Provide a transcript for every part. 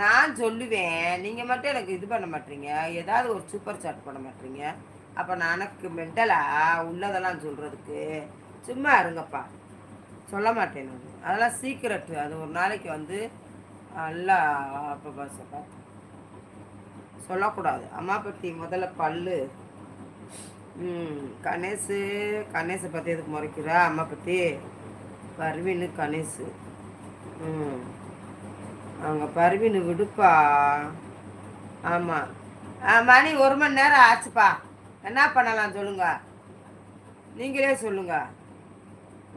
நான் சொல்லுவேன். நீங்கள் மட்டும் எனக்கு இது பண்ண மாட்டீங்க. ஏதாவது ஒரு சூப்பர் சாட் பண்ண மாட்டீங்க. அப்போ நான் எனக்கு உள்ளதெல்லாம் சொல்கிறதுக்கு சும்மா இருங்கப்பா. சொல்ல மாட்டேன் நான். அதெல்லாம் சீக்கிரட்டு அது ஒரு நாளைக்கு வந்து நல்லா அப்போ பார்த்து சொல்லக்கூடாது. அம்மா பற்றி முதல்ல பல்லு. ம் கணேசு. கணேசை பற்றி எதுக்கு முறைக்கிறா? அம்மா பற்றி பர்வீனு கணேசு. அவங்க பருவின்னு விடுப்பா. ஆமாம் மணி ஒரு மணி நேரம் ஆச்சுப்பா. என்ன பண்ணலாம் சொல்லுங்க. நீங்களே சொல்லுங்க.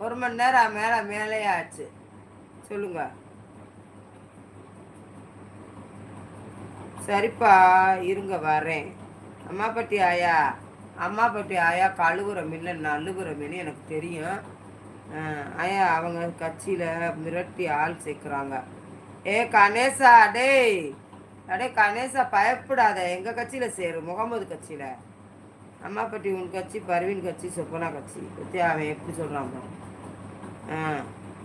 ஒரு மணி நேரம் மேலே மேலே ஆச்சு. சொல்லுங்க. சரிப்பா இருங்க வரேன். அம்மா பட்டி ஆயா? அம்மா பட்டி ஆயா கழுவுற மீன் நழுவுற மின்னு எனக்கு தெரியும். ஆயா அவங்க கட்சியில் மிரட்டி ஆள் சேர்க்குறாங்க. ஏ கணேசா அடே அடே கணேசா பயப்படாத. எங்கள் கட்சியில் சேரு முகமது கட்சியில். அம்மாப்பட்டி உன் கட்சி பர்வீன் கட்சி சொப்பனா கட்சி. பற்றி அவன் எப்படி சொல்கிறான் ஆ.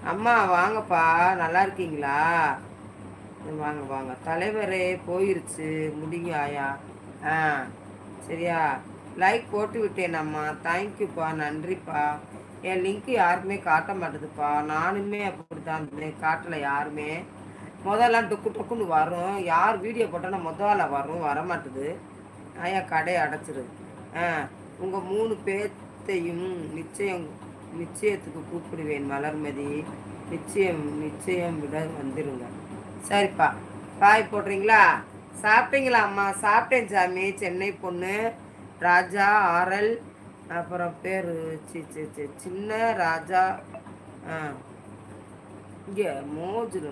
அம்மா வாங்கப்பா. நல்லா இருக்கீங்களா? வாங்க வாங்க. தலைவரே போயிருச்சு. முடிங்க ஆயா. ஆ. சரியா? லைக் போட்டு விட்டேன் அம்மா. தேங்க்யூப்பா. நன்றிப்பா. என் லிங்க் யாருமே காட்ட மாட்டேதுப்பா. நானுமே அப்படி தான் காட்டலை யாருமே. முதல்லாம் டொக்கு டொக்குன்னு வரும். யார் வீடியோ போட்டோன்னா முதல்ல வரும். வர மாட்டுது ஆயா கடை அடைச்சிருது ஆ உங்கள் மூணு பேர்த்தையும் நிச்சயம் நிச்சயத்துக்கு கூப்பிடுவேன் மலர்மதி. நிச்சயம் நிச்சயம் விட வந்துடுங்க சரிப்பா. பாய் போடுறீங்களா? சாப்பிட்டீங்களா அம்மா? சாப்பிட்டேன் சாமி. சென்னை பொண்ணு ராஜா ஆரல் அப்புறம் பேர் சி சி சின்ன ராஜா ஆ. இங்கே மோஜில்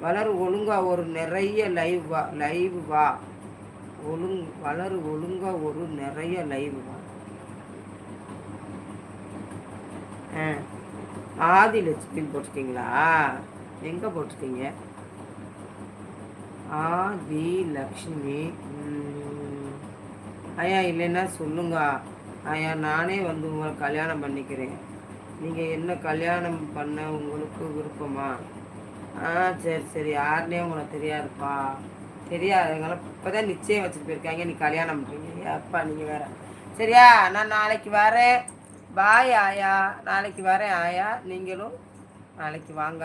வளர் ஒழுங்கா ஒரு நிறைய லைவ் வா லைவ் வா. ஒழுங் வளரு ஒழுங்கா ஒரு நிறைய லைவ் வா. ஆதி லட்சுமின்னு போட்டிருக்கீங்களா? எங்கே போட்டிருக்கீங்க? ஆதி லக்ஷ்மி. ஐயா இல்லைன்னா சொல்லுங்க. ஐயா நானே வந்து உங்களை கல்யாணம் பண்ணிக்கிறேன். நீங்கள் என்ன கல்யாணம் பண்ண உங்களுக்கு விருப்பமா? ஆ சரி சரி. யாருனே உங்களுக்கு தெரியாதுப்பா. தெரியாது இப்போ தான் நிச்சயம் வச்சுட்டு போயிருக்காங்க. நீ கல்யாணம் பண்ணுறீங்க அப்பா நீங்கள் வேற. சரியா நான் நாளைக்கு வரேன். பாய் ஆயா. நாளைக்கு வரேன் ஆயா. நீங்களும் நாளைக்கு வாங்க.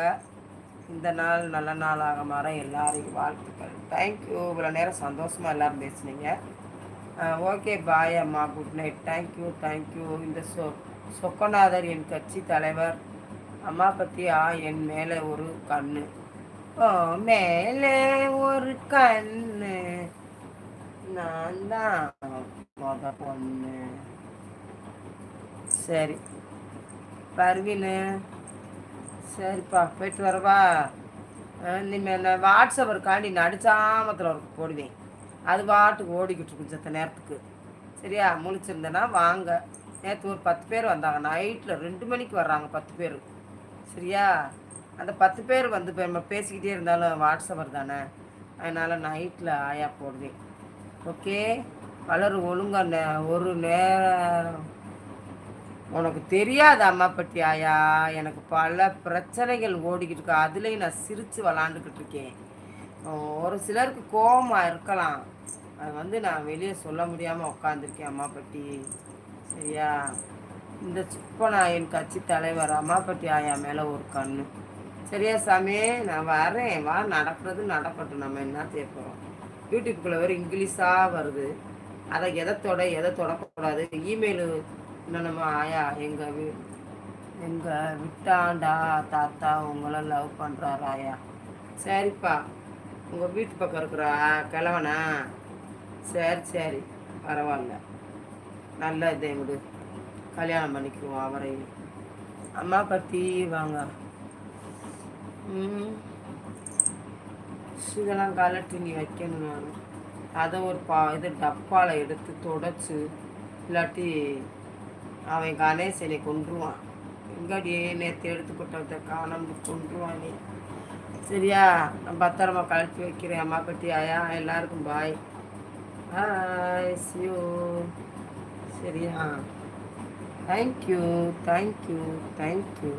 இந்த நாள் நல்ல நாளாக மாற எல்லாரையும் வாழ்த்துக்கள். தேங்க்யூ இவ்வளோ நேரம் சந்தோஷமாக எல்லோரும் பேசுனீங்க. ஓகே பாய் அம்மா. Good night thank you thank you இந்த ஷோ சொக்கநாதர் என் கட்சி தலைவர். அம்மா பத்தியா ஆ என் மேலே ஒரு கண்ணு. ஓ மேலே ஒரு கண்ணு. நான் தான் மொத பொண்ணு. சரி. பர்வீனு. சரிப்பா போயிட்டு வரவா. இனிமேல் வாட்ஸ்அப் இருக்காண்டி நடிச்சாமத்தில் ஒரு போடுவேன். அது பாட்டுக்கு ஓடிக்கிட்டு இருக்கும் சத்த நேரத்துக்கு. சரியா? முழிச்சிருந்தேன்னா வாங்க. நேற்று ஒரு பத்து பேர் வந்தாங்க. நைட்டில் ரெண்டு மணிக்கு வர்றாங்க பத்து பேர். சரியா? அந்த பத்து பேர் வந்து இப்போ நம்ம பேசிக்கிட்டே இருந்தாலும் வாட்ஸ்அப்பர் தானே அதனால் நைட்டில் ஆயா போடுவேன் ஓகே? வளரு ஒழுங்காக நே ஒரு நேரம் உனக்கு தெரியாது அம்மா பற்றி ஆயா? எனக்கு பல பிரச்சனைகள் ஓடிக்கிட்டு இருக்கு. அதுலேயும் நான் சிரித்து விளாண்டுக்கிட்டு இருக்கேன். ஒரு சிலருக்கு கோபமாக இருக்கலாம். அது வந்து நான் வெளியே சொல்ல முடியாமல் உட்காந்துருக்கேன் அம்மா பற்றி சரியா இந்த சிப்பநாயன் கட்சி தலைவர் அம்மாப்பட்டி ஆயா மேலே ஒரு கண்ணு. சரியா சாமி நான் வரேன். வா நடக்கிறது நடக்கட்டும். நம்ம என்ன தேப்போம் யூடியூப்குள்ளே வர இங்கிலீஷாக வருது. அதை எதை தொட எதை தொடக்கூடாது? இமெயிலு நம்ம ஆயா எங்கள் வீ எங்கள் விட்டாண்டா தாத்தா உங்களை லவ் பண்ணுறாரு ஆயா. சரிப்பா உங்கள் வீட்டு பக்கம் இருக்கிறா கிழவனா? சரி சரி பரவாயில்ல. நல்ல இதை விடு கல்யாணம் பண்ணிக்குவோம் அவரையும். அம்மா பற்றி வாங்க. இதெல்லாம் கலட்டி நீ வைக்கணும் நான். அதை ஒரு பா இது டப்பாவில் எடுத்து தொடச்சி இல்லாட்டி அவன் கணேசனை கொன்றுவான். எங்கடி நேற்று எடுத்து கொட்டத்தை காணம் கொன்றுவான் நீ. சரியா? நான் பத்திரமா கழட்டி வைக்கிறேன் அம்மா பற்றி ஆயா எல்லாருக்கும் பாய் பாய் சியோ சரியா தேங்க்யூ தேங்க்யூ தேங்க்யூ